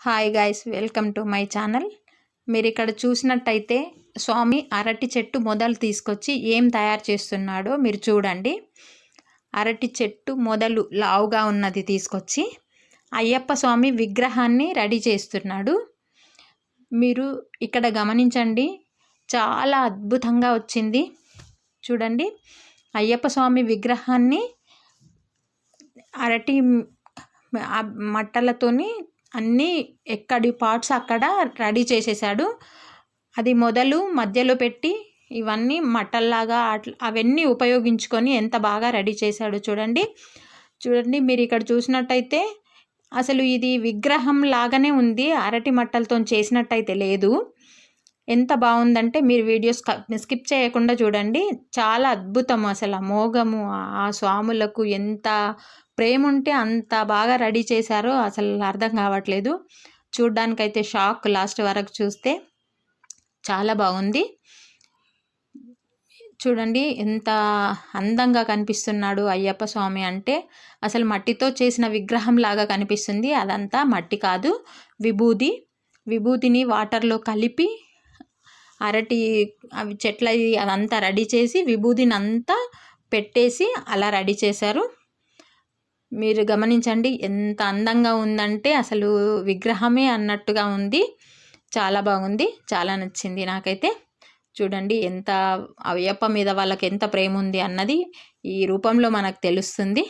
Hi guys welcome to my channel మీరు ఇక్కడ చూసినట్టయితే స్వామి అరటి చెట్టు మొదలు తీసుకొచ్చి ఏం తయారు చేస్తున్నాడో మీరు చూడండి. అరటి చెట్టు మొదలు లావుగా ఉన్నది తీసుకొచ్చి అయ్యప్ప స్వామి విగ్రహాన్ని రెడీ చేస్తున్నాడు. మీరు ఇక్కడ గమనించండి చాలా అద్భుతంగా వచ్చింది. చూడండి అయ్యప్ప స్వామి విగ్రహాన్ని అరటి మట్టలతోని అన్నీ ఎక్కడి పార్ట్స్ అక్కడ రెడీ చేసేసాడు. అది మొదలు మధ్యలో పెట్టి ఇవన్నీ మట్టల్లాగా అట్లా అవన్నీ ఉపయోగించుకొని ఎంత బాగా రెడీ చేశాడు చూడండి. చూడండి మీరు ఇక్కడ చూసినట్టయితే అసలు ఇది విగ్రహం లాగానే ఉంది అరటి మట్టలతో చేసినట్టయితే లేదు. ఎంత బాగుందంటే మీరు వీడియోస్ స్కిప్ చేయకుండా చూడండి. చాలా అద్భుతం అసలు ఆ మోగము ఆ స్వాములకు ఎంత ప్రేమ ఉంటే అంత బాగా రెడీ చేశారో అసలు అర్థం కావట్లేదు. చూడ్డానికైతే షాక్ లాస్ట్ వరకు చూస్తే చాలా బాగుంది. చూడండి ఎంత అందంగా కనిపిస్తున్నాడు అయ్యప్ప స్వామి అంటే. అసలు మట్టితో చేసిన విగ్రహం లాగా కనిపిస్తుంది. అదంతా మట్టి కాదు విభూది విభూతిని వాటర్లో కలిపి అరటి అవి చెట్ల అదంతా రెడీ చేసి విభూదిని అంతా పెట్టేసి అలా రెడీ చేశారు. మీరు గమనించండి ఎంత అందంగా ఉందంటే అసలు విగ్రహమే అన్నట్టుగా ఉంది. చాలా బాగుంది. చాలా నచ్చింది నాకైతే. చూడండి ఎంత అయ్యప్ప మీద వాళ్ళకి ఎంత ప్రేమ ఉంది అన్నది ఈ రూపంలో మనకు తెలుస్తుంది.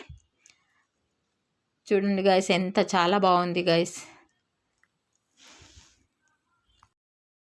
చూడండి గాయస్ ఎంత చాలా బాగుంది గాయస్